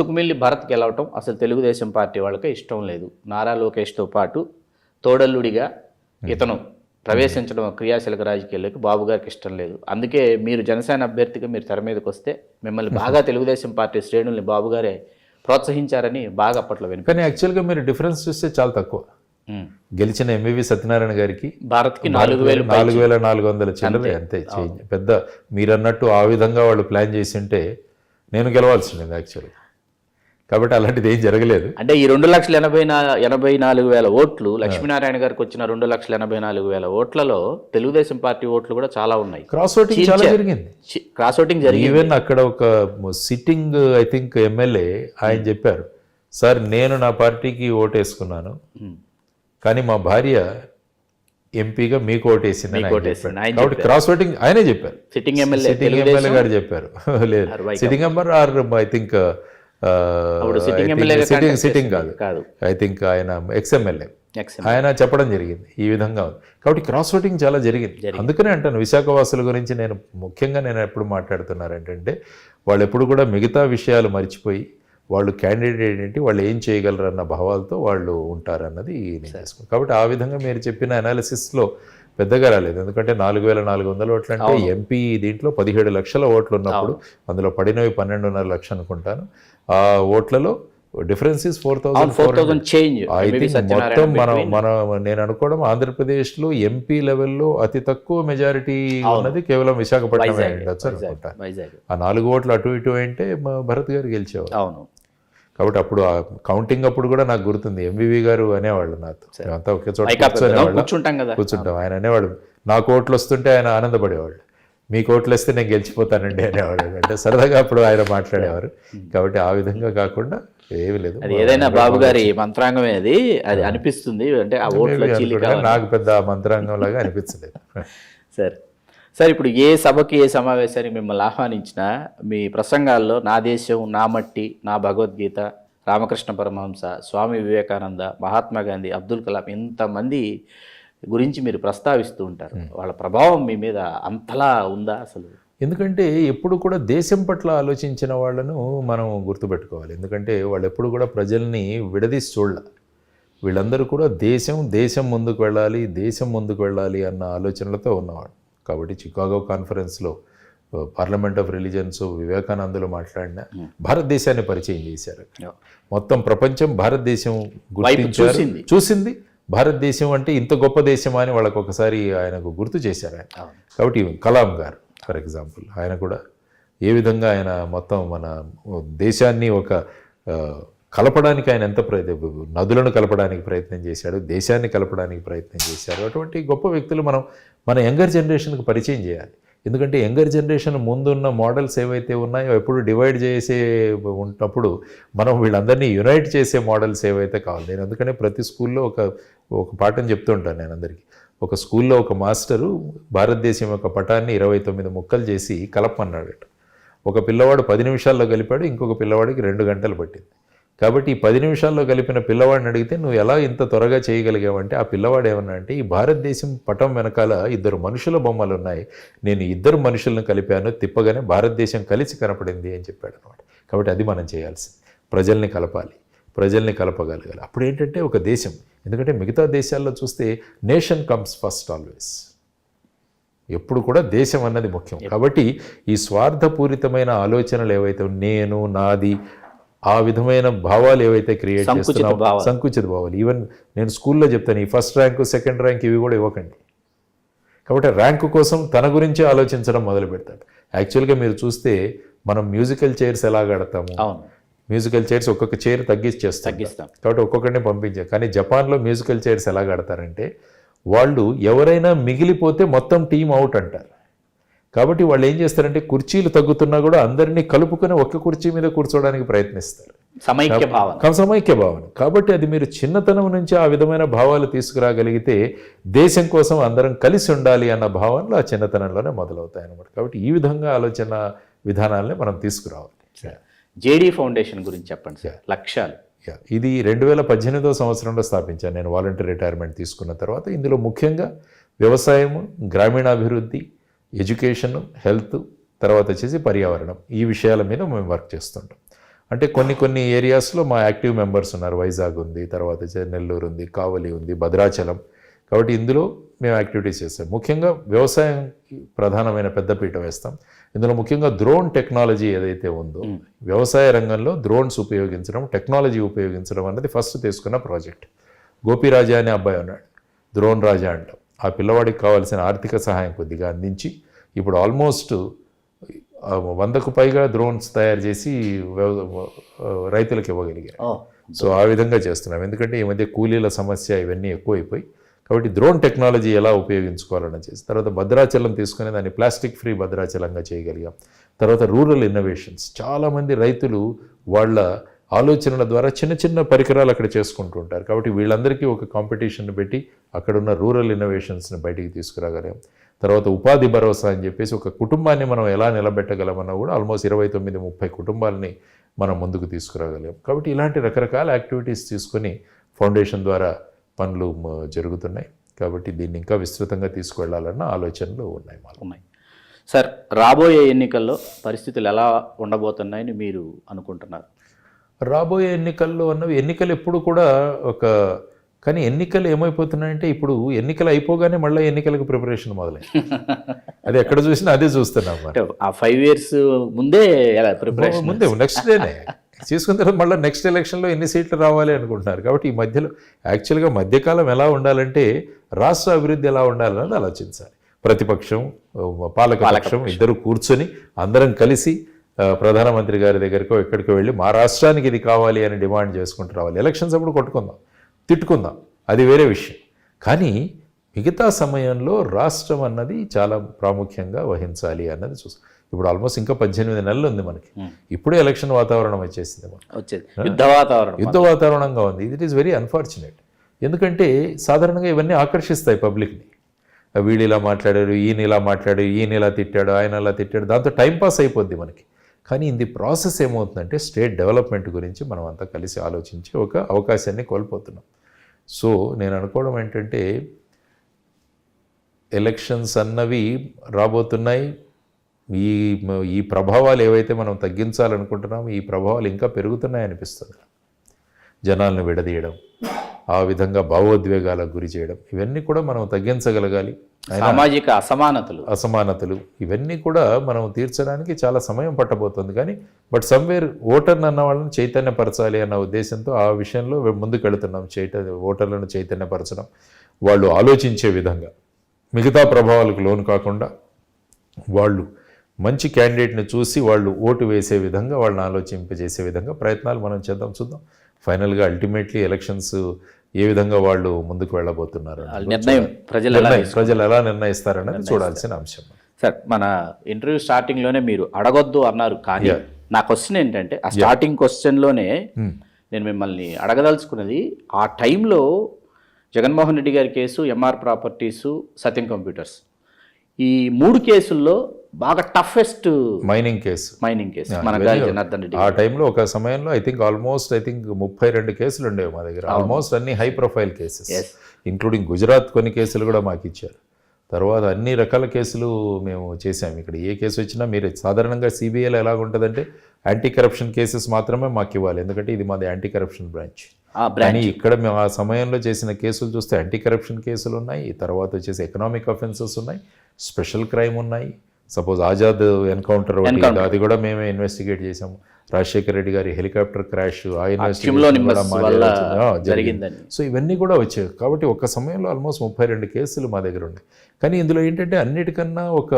మతుకుమిల్లి భరత్ గెలవటం అసలు తెలుగుదేశం పార్టీ వాళ్ళకి ఇష్టం లేదు. నారా లోకేష్తో పాటు తోడల్లుడిగా ఇతను ప్రవేశించడం క్రియాశీలక రాజకీయాల్లోకి బాబు గారికి ఇష్టం లేదు. అందుకే మీరు జనసేన అభ్యర్థిగా మీరు తెర మీదకి వస్తే మిమ్మల్ని బాగా తెలుగుదేశం పార్టీ శ్రేణుల్ని బాబు గారే ప్రోత్సహించారని బాగా అప్పట్లో వినిపి కానీ యాక్చువల్గా మీరు డిఫరెన్స్ చూస్తే చాలా తక్కువ. గెలిచిన ఎంవివి సత్యనారాయణ గారికి భారత్కి నాలుగు వేలు నాలుగు వేల నాలుగు వందల చిల్లర అంతే. చేంజ్ పెద్ద మీరు అన్నట్టు ఆ విధంగా వాళ్ళు ప్లాన్ చేసి ఉంటే నేను గెలవాల్సింది యాక్చువల్గా కాబట్టి అలాంటిది ఏం జరగలేదు. అంటే ఈ రెండు లక్షల ఎనభై ఎనభై నాలుగు వేల ఓట్లు లక్ష్మీనారాయణ గారికి వచ్చిన రెండు లక్షల ఎనభై నాలుగు వేల ఓట్లలో తెలుగుదేశం పార్టీ ఓట్లు కూడా చాలా ఉన్నాయి. క్రాస్ ఓటింగ్ చాలా జరిగింది. క్రాస్ ఓటింగ్ జరిగింది. ఈవెన్ అక్కడ ఒక సిట్టింగ్ ఐ థింక్ ఎమ్మెల్యే ఆయన చెప్పారు సార్ నేను నా పార్టీకి ఓటేసుకున్నాను. కానీ మా భార్య ఎంపీగా మీకు ఓటేసింది కాబట్టి క్రాస్ ఓటింగ్ ఆయనే చెప్పారు. సిట్టింగ్ ఎమ్మెల్యే సిట్టింగ్ ఎమ్మెల్యే గారు చెప్పారు. లేదు. Sitting member or I think sitting sitting కాదు. ఐ థింక్ ఆయన ఎక్స్ ఎమ్మెల్యే నెక్స్ట్ ఆయన చెప్పడం జరిగింది. ఈ విధంగా ఉంది. కాబట్టి క్రాస్ ఓటింగ్ చాలా జరిగింది. అందుకనే అంటాను విశాఖవాసుల గురించి నేను ముఖ్యంగా నేను ఎప్పుడు మాట్లాడుతున్నారు ఏంటంటే వాళ్ళు ఎప్పుడు కూడా మిగతా విషయాలు మర్చిపోయి వాళ్ళు క్యాండిడేట్ ఏంటి వాళ్ళు ఏం చేయగలరు అన్న భావాలతో వాళ్ళు ఉంటారన్నది నేను కాబట్టి ఆ విధంగా మీరు చెప్పిన అనాలిసిస్లో పెద్దగా రాలేదు. ఎందుకంటే నాలుగు వేల నాలుగు వందల ఓట్లు అంటే ఎంపీ దీంట్లో పదిహేడు లక్షల ఓట్లు ఉన్నప్పుడు అందులో పడినవి పన్నెండున్నర లక్షలు అనుకుంటాను. ఆ ఓట్లలో difference is four thousand four thousand change. మొత్తం మనం మనం నేను అనుకోవడం ఆంధ్రప్రదేశ్లో ఎంపీ లెవెల్లో అతి తక్కువ మెజారిటీ ఉన్నది కేవలం విశాఖపట్నం ఉండొచ్చు అనుకుంటా. వైజాగ్. ఆ నాలుగు ఓట్లు అటు ఇటు అంటే భరత్ గారు గెలిచేవారు. అవును. కాబట్టి అప్పుడు ఆ కౌంటింగ్ అప్పుడు కూడా నాకు గుర్తుంది. ఎంవివి గారు అనేవాళ్ళు నాతో. మేమంతా ఒకే చోట కూర్చుంటాం కదా. కూర్చుంటాం. ఆయన అనేవాడు నాకు ఓట్లు వస్తుంటే ఆయన ఆనందపడేవాళ్ళు. మీకు ఓట్లు వస్తే నేను గెలిచిపోతానండి అనేవాడు. అంటే సరదాగా అప్పుడు ఆయన మాట్లాడేవారు. కాబట్టి ఆ విధంగా కాకుండా ఏమీ లేదు. అది ఏదైనా బాబు గారి మంత్రాంగమే అది. అది అనిపిస్తుంది. అంటే ఆ ఓట్ల. నాకు పెద్ద మంత్రాంగం లాగా అనిపించలేదు. సార్. సార్ ఇప్పుడు ఏ సభకి ఏ సమావేశానికి మిమ్మల్ని ఆహ్వానించినా మీ ప్రసంగాల్లో నా దేశం నా మట్టి నా భగవద్గీత రామకృష్ణ పరమహంస స్వామి వివేకానంద మహాత్మా గాంధీ అబ్దుల్ కలాం ఇంతమంది గురించి మీరు ప్రస్తావిస్తూ ఉంటారు. వాళ్ళ ప్రభావం మీ మీద అంతలా ఉందా అసలు? ఎందుకంటే ఎప్పుడు కూడా దేశం పట్ల ఆలోచించిన వాళ్ళను మనం గుర్తుపెట్టుకోవాలి. ఎందుకంటే వాళ్ళు ఎప్పుడు కూడా ప్రజల్ని విడదీసి చూడాల. వీళ్ళందరూ కూడా దేశం దేశం ముందుకు వెళ్ళాలి దేశం ముందుకు వెళ్ళాలి అన్న ఆలోచనలతో ఉన్నవాడు కాబట్టి చికాగో కాన్ఫరెన్స్లో పార్లమెంట్ ఆఫ్ రిలీజన్స్ వివేకానందులు మాట్లాడిన భారతదేశాన్ని పరిచయం చేశారు. మొత్తం ప్రపంచం భారతదేశం గుర్తించారు. చూసింది. భారతదేశం అంటే ఇంత గొప్ప దేశమా అని వాళ్ళకు ఒకసారి ఆయనకు గుర్తు చేశారు ఆయన. కాబట్టి కలాం గారు ఫర్ ఎగ్జాంపుల్ ఆయన కూడా ఏ విధంగా ఆయన మొత్తం మన దేశాన్ని ఒక కలపడానికి ఆయన ఎంత ప్రయత్నం నదులను కలపడానికి ప్రయత్నం చేశాడు దేశాన్ని కలపడానికి ప్రయత్నం చేశాడు అటువంటి గొప్ప వ్యక్తులు మనం మన యంగర్ జనరేషన్కి పరిచయం చేయాలి. ఎందుకంటే యంగర్ జనరేషన్ ముందున్న మోడల్స్ ఏవైతే ఉన్నాయో ఎప్పుడు డివైడ్ చేసే ఉన్నప్పుడు మనం వీళ్ళందరినీ యునైట్ చేసే మోడల్స్ ఏవైతే కావాలి. నేను అందుకనే ప్రతి స్కూల్లో ఒక ఒక పాఠం చెప్తుంటాను నేను అందరికీ. ఒక స్కూల్లో ఒక మాస్టరు భారతదేశం యొక్క పటాన్ని ఇరవై తొమ్మిది ముక్కలు చేసి కలపమన్నాడట. ఒక పిల్లవాడు పది నిమిషాల్లో కలిపాడు ఇంకొక పిల్లవాడికి రెండు గంటలు పట్టింది. కాబట్టి ఈ పది నిమిషాల్లో కలిపిన పిల్లవాడిని అడిగితే నువ్వు ఎలా ఇంత త్వరగా చేయగలిగావంటే ఆ పిల్లవాడు ఏమన్నా అంటే ఈ భారతదేశం పటం వెనకాల ఇద్దరు మనుషుల బొమ్మలు ఉన్నాయి నేను ఇద్దరు మనుషులను కలిపాను తిప్పగానే భారతదేశం కలిసి కనపడింది అని చెప్పాడు అనమాట కాబట్టి అది మనం చేయాల్సింది. ప్రజల్ని కలపాలి. ప్రజల్ని కలపగలగాలి. అప్పుడు ఏంటంటే ఒక దేశం. ఎందుకంటే మిగతా దేశాల్లో చూస్తే నేషన్ కమ్స్ ఫస్ట్ ఆల్వేస్. ఎప్పుడు కూడా దేశం అన్నది ముఖ్యం. కాబట్టి ఈ స్వార్థపూరితమైన ఆలోచనలు ఏవైతే నేను నాది ఆ విధమైన భావాలు ఏవైతే క్రియేట్ భావాలు. సంకుచిత భావాలు. ఈవెన్ నేను స్కూల్లో చెప్తాను ఈ ఫస్ట్ ర్యాంక్ సెకండ్ ర్యాంక్ ఇవి కూడా ఇవ్వకండి. కాబట్టి ర్యాంకు కోసం తన గురించే ఆలోచించడం మొదలు పెడతాడు. యాక్చువల్గా మీరు చూస్తే మనం మ్యూజికల్ చైర్స్ ఎలా అవును. మ్యూజికల్ చైర్స్ ఒక్కొక్క చైర్ తగ్గించి చేస్తాం తగ్గిస్తాం. కాబట్టి ఒక్కొక్కరిని పంపించాం. కానీ జపాన్లో మ్యూజికల్ చైర్స్ ఎలా కడతారంటే వాళ్ళు ఎవరైనా మిగిలిపోతే మొత్తం టీం అవుట్ అంటారు. కాబట్టి వాళ్ళు ఏం చేస్తారంటే కుర్చీలు తగ్గుతున్నా కూడా అందరినీ కలుపుకొని ఒక్క కుర్చీ మీద కూర్చోవడానికి ప్రయత్నిస్తారు. సమైక్య భావన. సమైక్య భావన. కాబట్టి అది మీరు చిన్నతనం నుంచి ఆ విధమైన భావాలు తీసుకురాగలిగితే దేశం కోసం అందరం కలిసి ఉండాలి అన్న భావనలు ఆ చిన్నతనంలోనే మొదలవుతాయి అన్నమాట కాబట్టి ఈ విధంగా ఆలోచన విధానాలని మనం తీసుకురావాలి. జేడీ ఫౌండేషన్ గురించి చెప్పండి సార్ లక్ష్యాలు. యా, ఇది రెండు వేల పద్దెనిమిదో సంవత్సరంలో స్థాపించాను నేను వాలంటీర్ రిటైర్మెంట్ తీసుకున్న తర్వాత ఇందులో ముఖ్యంగా వ్యవసాయము గ్రామీణాభివృద్ధి ఎడ్యుకేషన్ హెల్త్ తర్వాత వచ్చేసి పర్యావరణం. ఈ విషయాల మీద మేము వర్క్ చేస్తుంటాం. అంటే కొన్ని కొన్ని ఏరియాస్లో మా యాక్టివ్ మెంబర్స్ ఉన్నారు. వైజాగ్ ఉంది తర్వాత నెల్లూరు ఉంది కావలి ఉంది భద్రాచలం. కాబట్టి ఇందులో మేము యాక్టివిటీస్ చేస్తాం. ముఖ్యంగా వ్యవసాయంకి ప్రధానమైన పెద్దపీట వేస్తాం. ఇందులో ముఖ్యంగా డ్రోన్ టెక్నాలజీ ఏదైతే ఉందో వ్యవసాయ రంగంలో డ్రోన్స్ ఉపయోగించడం టెక్నాలజీ ఉపయోగించడం అన్నది ఫస్ట్ తీసుకున్న ప్రాజెక్ట్. గోపిరాజా అనే అబ్బాయి ఉన్నాడు. డ్రోన్ రాజా అంటాం. ఆ పిల్లవాడికి కావాల్సిన ఆర్థిక సహాయం కొద్దిగా అందించి ఇప్పుడు ఆల్మోస్ట్ వందకు పైగా డ్రోన్స్ తయారు చేసి రైతులకు ఇవ్వగలిగారు. సో ఆ విధంగా చేస్తున్నాం. ఎందుకంటే ఈ మధ్య కూలీల సమస్య ఇవన్నీ ఎక్కువైపోయి కాబట్టి డ్రోన్ టెక్నాలజీ ఎలా ఉపయోగించుకోవాలని చేసి తర్వాత భద్రాచలం తీసుకుని దాన్ని ప్లాస్టిక్ ఫ్రీ భద్రాచలంగా చేయగలిగాం. తర్వాత రూరల్ ఇన్నోవేషన్స్ చాలామంది రైతులు వాళ్ళ ఆలోచనల ద్వారా చిన్న చిన్న పరికరాలు అక్కడ చేసుకుంటూ ఉంటారు. కాబట్టి వీళ్ళందరికీ ఒక కాంపిటీషన్ పెట్టి అక్కడున్న రూరల్ ఇన్నోవేషన్స్ని బయటికి తీసుకురాగలం. తర్వాత ఉపాధి భరోసా అని చెప్పేసి ఒక కుటుంబాన్ని మనం ఎలా నిలబెట్టగలమన్నా కూడా ఆల్మోస్ట్ ఇరవై తొమ్మిది ముప్పై కుటుంబాలని మనం ముందుకు తీసుకురాగలం. కాబట్టి ఇలాంటి రకరకాల యాక్టివిటీస్ తీసుకొని ఫౌండేషన్ ద్వారా పనులు జరుగుతున్నాయి. కాబట్టి దీన్ని ఇంకా విస్తృతంగా తీసుకువెళ్ళాలన్న ఆలోచనలు ఉన్నాయి మాకు ఉన్నాయి. సార్ రాబోయే ఎన్నికల్లో పరిస్థితులు ఎలా ఉండబోతున్నాయని మీరు అనుకుంటున్నారు? రాబోయే ఎన్నికల్లో అన్నవి ఎన్నికలు ఎప్పుడు కూడా ఒక కానీ ఎన్నికలు ఏమైపోతున్నాయంటే ఇప్పుడు ఎన్నికలు అయిపోగానే మళ్ళీ ఎన్నికలకు ప్రిపరేషన్ మొదలైంది అది ఎక్కడ చూసినా అదే చూస్తున్నాం ఆ ఫైవ్ ఇయర్స్ ముందే ప్రిపరేషన్? ముందే నెక్స్ట్ డేనే చేసుకున్న తర్వాత మళ్ళీ నెక్స్ట్ ఎలక్షన్లో ఎన్ని సీట్లు రావాలి అనుకుంటున్నారు? కాబట్టి ఈ మధ్యలో యాక్చువల్గా మధ్యకాలం ఎలా ఉండాలంటే రాష్ట్ర అభివృద్ధి ఎలా ఉండాలన్నది ఆలోచించాలి. ప్రతిపక్షం పాలక పక్షం. ఇద్దరు కూర్చొని అందరం కలిసి ప్రధానమంత్రి గారి దగ్గరికో ఎక్కడికో వెళ్ళి మా రాష్ట్రానికి ఇది కావాలి అని డిమాండ్ చేసుకుంటూ రావాలి. ఎలక్షన్స్ అప్పుడు కొట్టుకుందాం తిట్టుకుందాం. అది వేరే విషయం. కానీ మిగతా సమయంలో రాష్ట్రం అన్నది చాలా ప్రాముఖ్యంగా వహించాలి అన్నది చూస్తాం ఇప్పుడు ఆల్మోస్ట్ ఇంకా పద్దెనిమిది నెలలు ఉంది మనకి. ఇప్పుడే ఎలక్షన్ వాతావరణం వచ్చేసింది. వచ్చేది. యుద్ధ వాతావరణం. యుద్ధ వాతావరణంగా ఉంది. ఇట్ ఈస్ వెరీ అన్ఫార్చునేట్ ఎందుకంటే సాధారణంగా ఇవన్నీ ఆకర్షిస్తాయి పబ్లిక్ని. వీళ్ళు ఇలా మాట్లాడారు ఈయన ఇలా మాట్లాడారు ఈయన ఇలా తిట్టాడు ఆయన ఇలా తిట్టాడు. దాంతో టైం పాస్ అయిపోద్ది మనకి. కానీ ఇది ప్రాసెస్ ఏమవుతుందంటే స్టేట్ డెవలప్మెంట్ గురించి మనం అంతా కలిసి ఆలోచించి ఒక అవకాశాన్ని కోల్పోతున్నాం. సో నేను అనుకోవడం ఏంటంటే ఎలక్షన్స్ అన్నవి రాబోతున్నాయి. ఈ ఈ ప్రభావాలు ఏవైతే మనం తగ్గించాలనుకుంటున్నామో ఈ ప్రభావాలు ఇంకా పెరుగుతున్నాయి అనిపిస్తుంది జనాలను విడదీయడం ఆ విధంగా భావోద్వేగాలకు గురి చేయడం. ఇవన్నీ కూడా మనం తగ్గించగలగాలి. సామాజిక అసమానతలు. అసమానతలు. ఇవన్నీ కూడా మనం తీర్చడానికి చాలా సమయం పట్టబోతుంది. కానీ బట్ సమ్వేర్ ఓటర్ని అన్న వాళ్ళని చైతన్యపరచాలి అన్న ఉద్దేశంతో ఆ విషయంలో ముందుకు వెళుతున్నాం చైత ఓటర్లను చైతన్యపరచడం. వాళ్ళు ఆలోచించే విధంగా. మిగతా ప్రభావాలకు లోను కాకుండా వాళ్ళు మంచి క్యాండిడేట్ని చూసి వాళ్ళు ఓటు వేసే విధంగా వాళ్ళని ఆలోచింపజేసే విధంగా ప్రయత్నాలు మనం చేద్దాం చూద్దాం. ఫైనల్గా అల్టిమేట్లీ ఎలక్షన్స్ ఏ విధంగా వాళ్ళు ముందుకు వెళ్ళబోతున్నారు వాళ్ళ నిర్ణయం ప్రజలు ప్రజలు ఎలా నిర్ణయిస్తారనేది చూడాల్సిన అంశం. సార్ మన ఇంటర్వ్యూ స్టార్టింగ్లోనే మీరు అడగొద్దు అన్నారు కానీ నా క్వశ్చన్ ఏంటంటే ఆ స్టార్టింగ్ క్వశ్చన్లోనే నేను మిమ్మల్ని అడగదలుచుకున్నది ఆ టైంలో జగన్మోహన్ రెడ్డి గారి case Emaar properties Satyam computers ఈ మూడు కేసుల్లో బాగా toughest mining case mining case మన గాలి జనార్దన్ రెడ్డి ఆ టైంలో ఒక సమయంలో I think almost I think ముప్పై రెండు కేసులు ఉండేవి మా దగ్గర. ఆల్మోస్ట్ అన్ని high profile cases including Gujarat కొన్ని కేసులు కూడా మాకు ఇచ్చారు. తర్వాత అన్ని రకాల కేసులు మేము చేసాము ఇక్కడ ఏ కేసు వచ్చినా మీరు. సాధారణంగా సిబిఐలో ఎలా ఉంటుందంటే యాంటీ కరప్షన్ కేసెస్ మాత్రమే మాకు ఇవ్వాలి. ఎందుకంటే ఇది మాది యాంటీ కరప్షన్ బ్రాంచ్ కానీ ఇక్కడ మేము ఆ సమయంలో చేసిన కేసులు చూస్తే యాంటీ కరప్షన్ కేసులు ఉన్నాయి. తర్వాత వచ్చేసి ఎకనామిక్ అఫెన్సెస్ ఉన్నాయి. స్పెషల్ క్రైమ్ ఉన్నాయి. సపోజ్ ఆజాద్ ఎన్కౌంటర్ అది కూడా మేమే ఇన్వెస్టిగేట్ చేసాము రాజశేఖర రెడ్డి గారి హెలికాప్టర్ క్రాష్ ఆ సో ఇవన్నీ కూడా వచ్చాయి. కాబట్టి ఒక సమయంలో ఆల్మోస్ట్ ముప్పై రెండు కేసులు మా దగ్గర ఉన్నాయి. కానీ ఇందులో ఏంటంటే అన్నిటికన్నా ఒక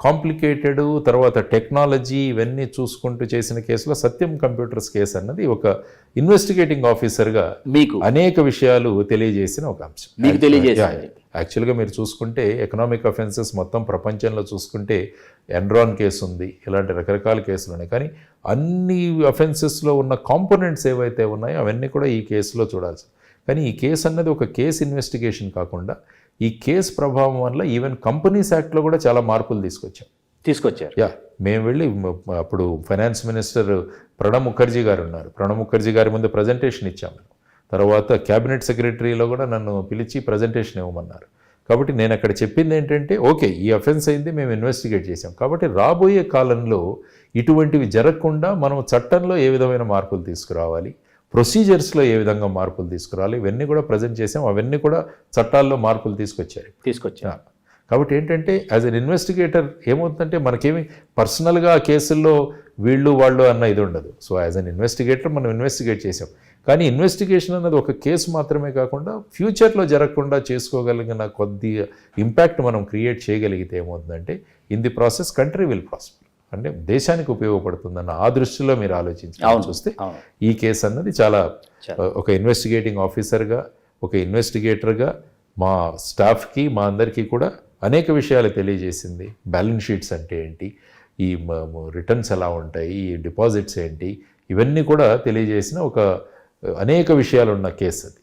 కాంప్లికేటెడ్ తర్వాత టెక్నాలజీ ఇవన్నీ చూసుకుంటూ చేసిన కేసులో సత్యం కంప్యూటర్స్ కేసు అన్నది ఒక ఇన్వెస్టిగేటింగ్ ఆఫీసర్గా మీకు. అనేక విషయాలు తెలియజేసిన ఒక అంశం. మీకు తెలియజేసింది యాక్చువల్గా మీరు చూసుకుంటే ఎకనామిక్ అఫెన్సెస్ మొత్తం ప్రపంచంలో చూసుకుంటే ఎన్రాన్ కేసు ఉంది. ఇలాంటి రకరకాల కేసులు ఉన్నాయి. కానీ అన్ని అఫెన్సెస్లో ఉన్న కాంపోనెంట్స్ ఏవైతే ఉన్నాయో అవన్నీ కూడా ఈ కేసులో చూడాల్సి. కానీ ఈ కేసు అన్నది ఒక కేసు ఇన్వెస్టిగేషన్ కాకుండా ఈ కేసు ప్రభావం వల్ల ఈవెన్ కంపెనీస్ యాక్ట్లో కూడా చాలా మార్పులు తీసుకొచ్చాం. తీసుకొచ్చారు. యా మేము వెళ్ళి అప్పుడు ఫైనాన్స్ మినిస్టర్ ప్రణబ్ ముఖర్జీ గారు ఉన్నారు. ప్రణబ్ ముఖర్జీ గారి ముందు ప్రజెంటేషన్ ఇచ్చాము తర్వాత క్యాబినెట్ సెక్రటరీలో కూడా నన్ను పిలిచి ప్రజెంటేషన్ ఇవ్వమన్నారు. కాబట్టి నేను అక్కడ చెప్పింది ఏంటంటే ఓకే ఈ అఫెన్స్ అయింది మేము ఇన్వెస్టిగేట్ చేసాం కాబట్టి రాబోయే కాలంలో ఇటువంటివి జరగకుండా మనం చట్టంలో ఏ విధమైన మార్పులు తీసుకురావాలి ప్రొసీజర్స్లో ఏ విధంగా మార్పులు తీసుకురావాలి ఇవన్నీ కూడా ప్రజెంట్ చేసాం అవన్నీ కూడా చట్టాల్లో మార్పులు తీసుకొచ్చారు. తీసుకొచ్చా కాబట్టి ఏంటంటే యాజ్ అన్ ఇన్వెస్టిగేటర్ ఏమవుతుందంటే మనకేమి పర్సనల్గా ఆ కేసుల్లో వీళ్ళు వాళ్ళు అన్న ఇది ఉండదు. సో యాజ్ అన్ ఇన్వెస్టిగేటర్ మనం ఇన్వెస్టిగేట్ చేసాం కానీ ఇన్వెస్టిగేషన్ అన్నది ఒక కేసు మాత్రమే కాకుండా ఫ్యూచర్లో జరగకుండా చేసుకోగలిగిన కొద్ది ఇంపాక్ట్ మనం క్రియేట్ చేయగలిగితే ఏమవుతుందంటే in the process country will prosper అంటే దేశానికి ఉపయోగపడుతుందన్న ఆ దృష్టిలో మీరు ఆలోచించి చూస్తే ఈ కేసు అన్నది చాలా. ఒక ఇన్వెస్టిగేటింగ్ ఆఫీసర్గా ఒక ఇన్వెస్టిగేటర్గా మా స్టాఫ్కి మా అందరికీ కూడా అనేక విషయాలు తెలియజేసింది. బ్యాలెన్స్ షీట్స్ అంటే ఏంటి? ఈ రిటర్న్స్ ఎలా ఉంటాయి? ఈ డిపాజిట్స్ ఏంటి? ఇవన్నీ కూడా తెలియజేసిన ఒక అనేక విషయాలు ఉన్న కేసు అది.